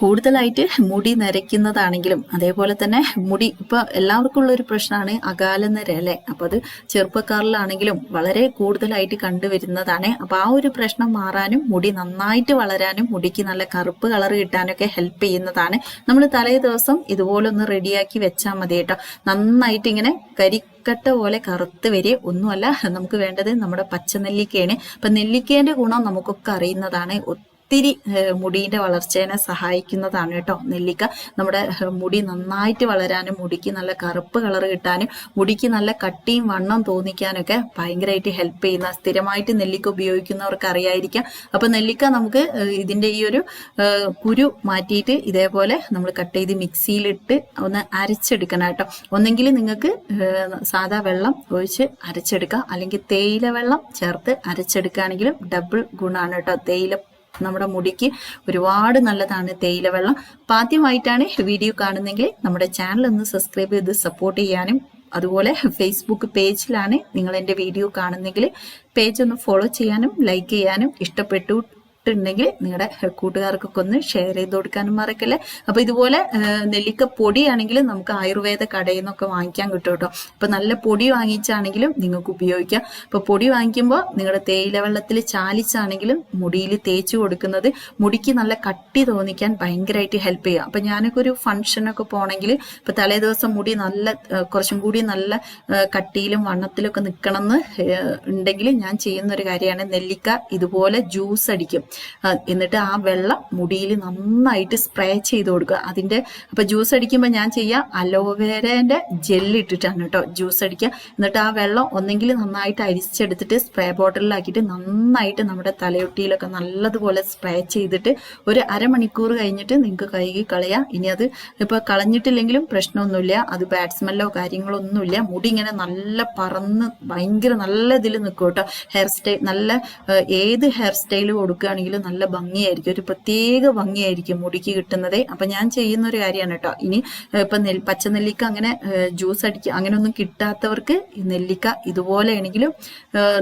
കൂടുതലായിട്ട് മുടി നരയ്ക്കുന്നതാണെങ്കിലും അതേപോലെ തന്നെ മുടി ഇപ്പൊ എല്ലാവർക്കും ഉള്ള ഒരു പ്രശ്നമാണ് അകാല നര അല്ലെ? അപ്പൊ അത് ചെറുപ്പക്കാരിലാണെങ്കിലും വളരെ കൂടുതലായിട്ട് കണ്ടുവരുന്നതാണ്. അപ്പൊ ആ ഒരു പ്രശ്നം മാറാനും മുടി നന്നായിട്ട് വളരാനും മുടിക്ക് നല്ല കറുപ്പ് കളർ കിട്ടാനൊക്കെ ഹെൽപ്പ് ചെയ്യുന്നതാണ്. നമ്മൾ തലേ ദിവസം ഇതുപോലെ ഒന്ന് റെഡിയാക്കി വെച്ചാൽ മതി കേട്ടോ. നന്നായിട്ട് ഇങ്ങനെ കരി ട്ട പോലെ കറുത്ത് വരെ ഒന്നുമല്ല. നമുക്ക് വേണ്ടത് നമ്മുടെ പച്ച നെല്ലിക്കയാണ് അപ്പൊ നെല്ലിക്കേന്റെ ഗുണം നമുക്കൊക്കെ അറിയുന്നതാണ്. ഒത്തിരി ഏഹ്, മുടീന്റെ വളർച്ചേനെ സഹായിക്കുന്നതാണ് കേട്ടോ നെല്ലിക്ക. നമ്മുടെ മുടി നന്നായിട്ട് വളരാനും മുടിക്ക് നല്ല കറുപ്പ് കളർ കിട്ടാനും മുടിക്ക് നല്ല കട്ടിയും വണ്ണം തോന്നിക്കാനൊക്കെ ഭയങ്കരമായിട്ട് ഹെൽപ്പ് ചെയ്യുന്ന സ്ഥിരമായിട്ട് നെല്ലിക്ക ഉപയോഗിക്കുന്നവർക്ക് അറിയായിരിക്കാം. അപ്പൊ നെല്ലിക്ക നമുക്ക് ഇതിന്റെ ഈ ഒരു കുരു മാറ്റിയിട്ട് ഇതേപോലെ നമ്മൾ കട്ട് ചെയ്ത് മിക്സിയിലിട്ട് ഒന്ന് അരച്ചെടുക്കണം കേട്ടോ. ഒന്നെങ്കിൽ നിങ്ങൾക്ക് സാധാ വെള്ളം ഒഴിച്ച് അരച്ചെടുക്കാം. അല്ലെങ്കിൽ തേയില വെള്ളം ചേർത്ത് അരച്ചെടുക്കുകയാണെങ്കിലും ഡബിൾ ഗുണമാണ് കേട്ടോ തേയില നമ്മുടെ മുടിക്ക് ഒരുപാട് നല്ലതാണ് തേയില വെള്ളം അപ്പം ആദ്യമായിട്ടാണ് വീഡിയോ കാണുന്നെങ്കിൽ നമ്മുടെ ചാനൽ ഒന്ന് സബ്സ്ക്രൈബ് ചെയ്ത് സപ്പോർട്ട് ചെയ്യാനും അതുപോലെ ഫേസ്ബുക്ക് പേജിലാണ് നിങ്ങൾ എന്റെ വീഡിയോ കാണുന്നെങ്കിൽ പേജ് ഒന്ന് ഫോളോ ചെയ്യാനും ലൈക്ക് ചെയ്യാനും ഇഷ്ടപ്പെട്ടു ുണ്ടെങ്കിൽ നിങ്ങളുടെ കൂട്ടുകാർക്കൊക്കെ ഒന്ന് ഷെയർ ചെയ്ത് കൊടുക്കാനും മറക്കല്ലേ? അപ്പൊ ഇതുപോലെ നെല്ലിക്ക പൊടിയാണെങ്കിൽ നമുക്ക് ആയുർവേദ കടയിൽ നിന്നൊക്കെ വാങ്ങിക്കാൻ കിട്ടും കേട്ടോ. അപ്പൊ നല്ല പൊടി വാങ്ങിച്ചാണെങ്കിലും നിങ്ങൾക്ക് ഉപയോഗിക്കാം. അപ്പൊ പൊടി വാങ്ങിക്കുമ്പോൾ നിങ്ങളുടെ തേയില വെള്ളത്തിൽ ചാലിച്ചാണെങ്കിലും മുടിയിൽ തേച്ചു കൊടുക്കുന്നത് മുടിക്ക് നല്ല കട്ടി തോന്നിക്കാൻ ഭയങ്കരമായിട്ട് ഹെൽപ്പ് ചെയ്യും. അപ്പൊ ഞാനൊക്കെ ഒരു ഫംഗ്ഷനൊക്കെ പോണെങ്കിൽ ഇപ്പൊ തലേ ദിവസം മുടി നല്ല കുറച്ചും കൂടി നല്ല കട്ടിയിലും വണ്ണത്തിലും ഒക്കെ നിൽക്കണം എന്ന് ഉണ്ടെങ്കിൽ ഞാൻ ചെയ്യുന്ന ഒരു കാര്യമാണ് നെല്ലിക്ക ഇതുപോലെ ജ്യൂസ് അടിക്കും. എന്നിട്ട് ആ വെള്ളം മുടിയിൽ നന്നായിട്ട് സ്പ്രേ ചെയ്ത് കൊടുക്കുക. അതിന്റെ അപ്പൊ ജ്യൂസ് അടിക്കുമ്പോൾ ഞാൻ ചെയ്യുക അലോവേരന്റെ ജെല്ല് ഇട്ടിട്ടാണ് കേട്ടോ ജ്യൂസ് അടിക്കുക. എന്നിട്ട് ആ വെള്ളം ഒന്നെങ്കിൽ നന്നായിട്ട് അരിച്ചെടുത്തിട്ട് സ്പ്രേ ബോട്ടിലാക്കിയിട്ട് നന്നായിട്ട് നമ്മുടെ തലയൊട്ടിയിലൊക്കെ നല്ലതുപോലെ സ്പ്രേ ചെയ്തിട്ട് ഒരു അരമണിക്കൂർ കഴിഞ്ഞിട്ട് നിങ്ങൾക്ക് കഴുകി കളയാം. ഇനി അത് ഇപ്പൊ കളഞ്ഞിട്ടില്ലെങ്കിലും പ്രശ്നമൊന്നുമില്ല. അത് ബാഡ് സ്മെല്ലോ കാര്യങ്ങളോ ഒന്നുമില്ല മുടി ഇങ്ങനെ നല്ല പറന്ന് ഭയങ്കര നല്ല ഇതിൽ നിൽക്കും കേട്ടോ ഹെയർ സ്റ്റൈൽ നല്ല ഏത് ഹെയർ സ്റ്റൈൽ കൊടുക്കുകയാണെങ്കിലും നല്ല ഭംഗിയായിരിക്കും. ഒരു പ്രത്യേക ഭംഗിയായിരിക്കും മുടിക്ക് കിട്ടുന്നത്. അപ്പൊ ഞാൻ ചെയ്യുന്ന ഒരു കാര്യമാണ് കേട്ടോ. ഇനി ഇപ്പം നെൽ പച്ചനെല്ലിക്ക അങ്ങനെ ജ്യൂസ് അടിക്കുക അങ്ങനെയൊന്നും കിട്ടാത്തവർക്ക് നെല്ലിക്ക ഇതുപോലെയാണെങ്കിലും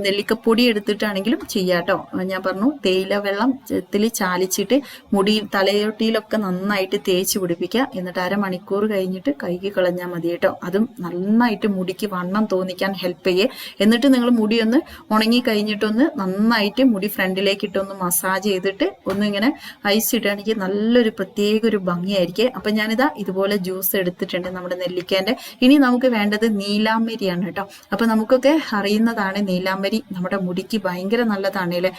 നെല്ലിക്ക നെല്ലിക്കപ്പൊടി എടുത്തിട്ടാണെങ്കിലും ചെയ്യാട്ടോ ഞാൻ പറഞ്ഞു തേയില വെള്ളം ത്തിൽ ചാലിച്ചിട്ട് മുടി തലയൊട്ടിയിലൊക്കെ നന്നായിട്ട് തേച്ച് പിടിപ്പിക്കുക. എന്നിട്ട് അരമണിക്കൂർ കഴിഞ്ഞിട്ട് കൈകി കളഞ്ഞാൽ മതി കേട്ടോ. അതും നന്നായിട്ട് മുടിക്ക് വണ്ണം തോന്നിക്കാൻ ഹെൽപ്പ് ചെയ്യേ. എന്നിട്ട് നിങ്ങൾ മുടി ഒന്ന് ഉണങ്ങി കഴിഞ്ഞിട്ടൊന്ന് നന്നായിട്ട് മുടി ഫ്രണ്ടിലേക്ക് ഇട്ടൊന്ന് മസാജ് ചെയ്തിട്ട് ഒന്നിങ്ങനെ ഐസ് ഇടുകയാണെങ്കിൽ നല്ലൊരു പ്രത്യേക ഒരു ഭംഗിയായിരിക്കും. അപ്പം ഞാനിതാ ഇതുപോലെ ജ്യൂസ് എടുത്തിട്ടുണ്ട് നമ്മുടെ നെല്ലിക്കേന്റെ. ഇനി നമുക്ക് വേണ്ടത് നീലാമ്പരിയാണ് കേട്ടോ. അപ്പം നമുക്കൊക്കെ അറിയുന്നതാണ് നീലാമ്പരി നമ്മുടെ മുടിക്ക് ഭയങ്കര നല്ലതാണ് അല്ലേ?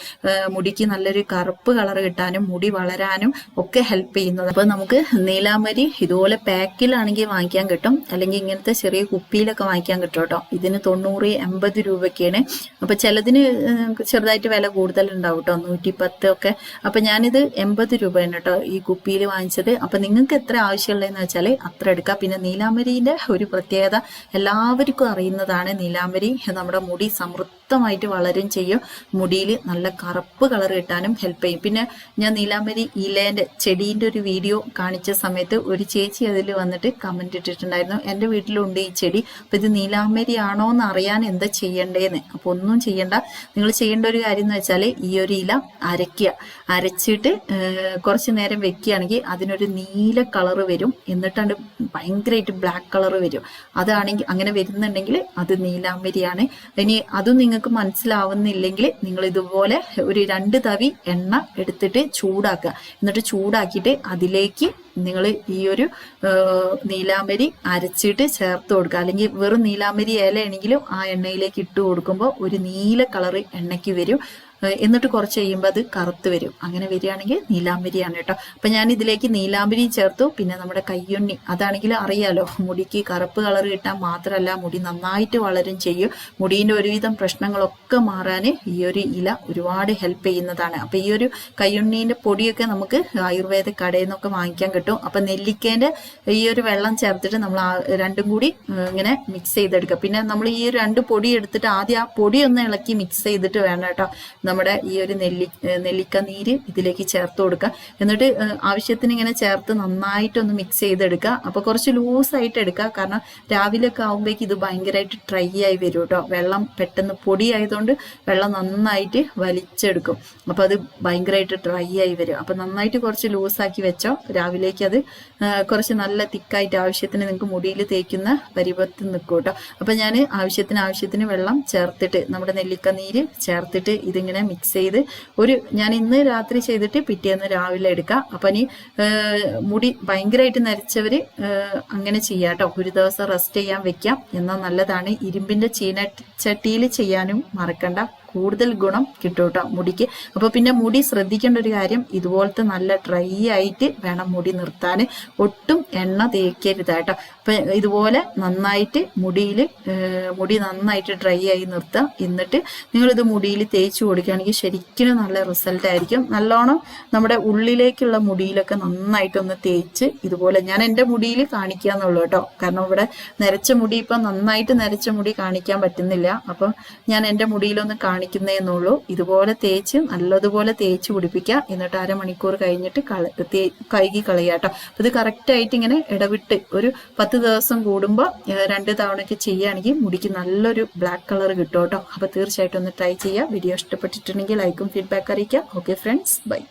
മുടിക്ക് നല്ലൊരു കറുപ്പ് കളർ കിട്ടാനും മുടി വളരാനും ഒക്കെ ഹെൽപ്പ് ചെയ്യുന്നത് അപ്പോൾ നമുക്ക് നീലാമ്പരി ഇതുപോലെ പാക്കിലാണെങ്കിൽ വാങ്ങിക്കാൻ കിട്ടും. അല്ലെങ്കിൽ ഇങ്ങനത്തെ ചെറിയ കുപ്പിയിലൊക്കെ വാങ്ങിക്കാൻ കിട്ടും കേട്ടോ. ഇതിന് തൊണ്ണൂറ് എൺപത് രൂപയ്ക്കാണ്. അപ്പം ചിലതിന് ചെറുതായിട്ട് വില കൂടുതലുണ്ടാവും കേട്ടോ. നൂറ്റി പത്ത് ഒക്കെ അപ്പൊ ഞാനിത് എൺപത് രൂപയാണ് കേട്ടോ ഈ കുപ്പിയിൽ വാങ്ങിച്ചത്. അപ്പൊ നിങ്ങൾക്ക് എത്ര ആവശ്യമുള്ളതെന്ന് വെച്ചാൽ അത്ര എടുക്കുക പിന്നെ നീലാമ്പരിന്റെ ഒരു പ്രത്യേകത എല്ലാവർക്കും അറിയുന്നതാണ് നീലാമ്പരി നമ്മുടെ മുടി സമൃദ്ധമായിട്ട് വളരും ചെയ്യും. മുടിയിൽ നല്ല കറുപ്പ് കളർ കിട്ടാനും ഹെൽപ്പ് ചെയ്യും. പിന്നെ ഞാൻ നീലാമ്പരി ഇലേന്റെ ചെടീന്റെ ഒരു വീഡിയോ കാണിച്ച സമയത്ത് ഒരു ചേച്ചി അതിൽ വന്നിട്ട് കമന്റ് ഇട്ടിട്ടുണ്ടായിരുന്നു. എന്റെ വീട്ടിലുണ്ട് ഈ ചെടി. അപ്പം ഇത് നീലാമ്പരി ആണോ എന്ന് അറിയാൻ എന്താ ചെയ്യണ്ടേന്ന്? അപ്പോൾ ഒന്നും ചെയ്യണ്ട. നിങ്ങൾ ചെയ്യേണ്ട ഒരു കാര്യം എന്ന് വെച്ചാൽ ഈ ഒരു ഇല അരയ്ക്കുക. അരച്ചിട്ട് കുറച്ച് നേരം വെക്കുകയാണെങ്കിൽ അതിനൊരു നീല കളർ വരും. എന്നിട്ടാണ് ഭയങ്കരമായിട്ട് ബ്ലാക്ക് കളർ വരും. അതാണെങ്കിൽ അങ്ങനെ വരുന്നുണ്ടെങ്കിൽ അത് നീലാമ്പരിയാണ് ഇനി അതും നിങ്ങൾക്ക് മനസ്സിലാവുന്നില്ലെങ്കിൽ നിങ്ങൾ ഇതുപോലെ ഒരു രണ്ട് തവി എണ്ണ എടുത്തിട്ട് ചൂടാക്കുക. എന്നിട്ട് ചൂടാക്കിയിട്ട് അതിലേക്ക് നിങ്ങൾ ഈ ഒരു നീലാമരി അരച്ചിട്ട് ചേർത്ത് കൊടുക്കുക. അല്ലെങ്കിൽ വെറും നീലാമ്പരി ഇലയാണെങ്കിലും ആ എണ്ണയിലേക്ക് ഇട്ട് കൊടുക്കുമ്പോൾ ഒരു നീല കളറ് എണ്ണയ്ക്ക് വരും. എന്നിട്ട് കുറച്ച് കഴിയുമ്പോൾ അത് കറുത്ത് വരും. അങ്ങനെ വരികയാണെങ്കിൽ നീലാംബരിയാണ് കേട്ടോ. അപ്പൊ ഞാൻ ഇതിലേക്ക് നീലാംബരി ചേർത്തു. പിന്നെ നമ്മുടെ കയ്യുണ്ണി. അതാണെങ്കിൽ അറിയാലോ മുടിക്ക് കറുപ്പ് കളർ കിട്ടാൻ മാത്രമല്ല മുടി നന്നായിട്ട് വളരും ചെയ്യും. മുടീന്റെ ഒരുവിധം പ്രശ്നങ്ങളൊക്കെ മാറാൻ ഈ ഒരു ഇല ഒരുപാട് ഹെൽപ്പ് ചെയ്യുന്നതാണ്. അപ്പൊ ഈ ഒരു കയ്യുണ്ണീന്റെ പൊടിയൊക്കെ നമുക്ക് ആയുർവേദ കടയിൽ നിന്നൊക്കെ വാങ്ങിക്കാൻ കിട്ടും. അപ്പൊ നെല്ലിക്കേന്റെ ഈ ഒരു വെള്ളം ചേർത്തിട്ട് നമ്മൾ രണ്ടും കൂടി ഇങ്ങനെ മിക്സ് ചെയ്തെടുക്കുക. പിന്നെ നമ്മൾ ഈ രണ്ട് പൊടി എടുത്തിട്ട് ആദ്യം ആ പൊടി ഒന്ന് ഇളക്കി മിക്സ് ചെയ്തിട്ട് വേണം കേട്ടോ. നമ്മുടെ ഈ ഒരു നെല്ലി നെല്ലിക്ക നീര് ഇതിലേക്ക് ചേർത്ത് കൊടുക്കുക. എന്നിട്ട് ആവശ്യത്തിന് ഇങ്ങനെ ചേർത്ത് നന്നായിട്ടൊന്ന് മിക്സ് ചെയ്തെടുക്കുക. അപ്പോൾ കുറച്ച് ലൂസായിട്ട് എടുക്കുക. കാരണം രാവിലെ ഒക്കെ ആകുമ്പോഴേക്ക് ഇത് ഭയങ്കരമായിട്ട് ഡ്രൈ ആയി വരും കേട്ടോ വെള്ളം പെട്ടെന്ന് പൊടി ആയതുകൊണ്ട് വെള്ളം നന്നായിട്ട് വലിച്ചെടുക്കും. അപ്പോൾ അത് ഭയങ്കരമായിട്ട് ഡ്രൈ ആയി വരും. അപ്പോൾ നന്നായിട്ട് കുറച്ച് ലൂസാക്കി വെച്ചോ. രാവിലേക്ക് അത് കുറച്ച് നല്ല തിക്കായിട്ട് ആവശ്യത്തിന് നിങ്ങൾക്ക് മുടിയിൽ തേക്കുന്ന പരിപത്തിൽ നിൽക്കും കേട്ടോ അപ്പോൾ ഞാൻ ആവശ്യത്തിന് ആവശ്യത്തിന് വെള്ളം ചേർത്തിട്ട് നമ്മുടെ നെല്ലിക്ക നീര് ചേർത്തിട്ട് ഇതിങ്ങനെ മിക്സ് ചെയ്ത് ഒരു ഞാൻ ഇന്ന് രാത്രി ചെയ്തിട്ട് പിറ്റേന്ന് രാവിലെ എടുക്കാം. അപ്പം ഇനി മുടി ഭയങ്കരമായിട്ട് നരച്ചവർ അങ്ങനെ ചെയ്യാം കേട്ടോ ഒരു ദിവസം റെസ്റ്റ് ചെയ്യാൻ വെക്കാം. എന്നാൽ നല്ലതാണ്. ഇരുമ്പിന്റെ ചീനച്ചട്ടിയിൽ ചെയ്യാനും മറക്കണ്ട. കൂടുതൽ ഗുണം കിട്ടും കേട്ടോ മുടിക്ക്. അപ്പോൾ പിന്നെ മുടി ശ്രദ്ധിക്കേണ്ട ഒരു കാര്യം ഇതുപോലത്തെ നല്ല ഡ്രൈ ആയിട്ട് വേണം മുടി നിർത്താൻ. ഒട്ടും എണ്ണ തേക്കരുത് കേട്ടോ. അപ്പം ഇതുപോലെ നന്നായിട്ട് മുടിയിൽ മുടി നന്നായിട്ട് ഡ്രൈ ആയി നിർത്തുക എന്നിട്ട് നിങ്ങളിത് മുടിയിൽ തേച്ച് കൊടുക്കുകയാണെങ്കിൽ ശരിക്കും നല്ല റിസൾട്ട് ആയിരിക്കും. നല്ലോണം നമ്മുടെ ഉള്ളിലേക്കുള്ള മുടിയിലൊക്കെ നന്നായിട്ടൊന്ന് തേച്ച് ഇതുപോലെ ഞാൻ എന്റെ മുടിയിൽ കാണിക്കുക എന്നുള്ളൂ കേട്ടോ. കാരണം ഇവിടെ നരച്ച മുടി ഇപ്പം നന്നായിട്ട് നരച്ച മുടി കാണിക്കാൻ പറ്റുന്നില്ല. അപ്പം ഞാൻ എന്റെ മുടിയിലൊന്ന് കാണിക്കുന്നേന്നുള്ളൂ. ഇതുപോലെ തേച്ച് നല്ലതുപോലെ തേച്ച് പിടിപ്പിക്കുക. എന്നിട്ട് അരമണിക്കൂർ കഴിഞ്ഞിട്ട് കള കഴുകി കളയുക കേട്ടോ. ഇത് കറക്റ്റായിട്ട് ഇങ്ങനെ ഇടവിട്ട് ഒരു പത്ത് ദിവസം കൂടുമ്പോൾ രണ്ട് തവണയൊക്കെ ചെയ്യുകയാണെങ്കിൽ മുടിക്ക് നല്ലൊരു ബ്ലാക്ക് കളർ കിട്ടും കേട്ടോ. അപ്പോൾ തീർച്ചയായിട്ടും ഒന്ന് ട്രൈ ചെയ്യുക. വീഡിയോ ഇഷ്ടപ്പെട്ടിട്ടുണ്ടെങ്കിൽ ലൈക്കും ഫീഡ്ബാക്ക് അറിയിക്കുക. Okay friends bye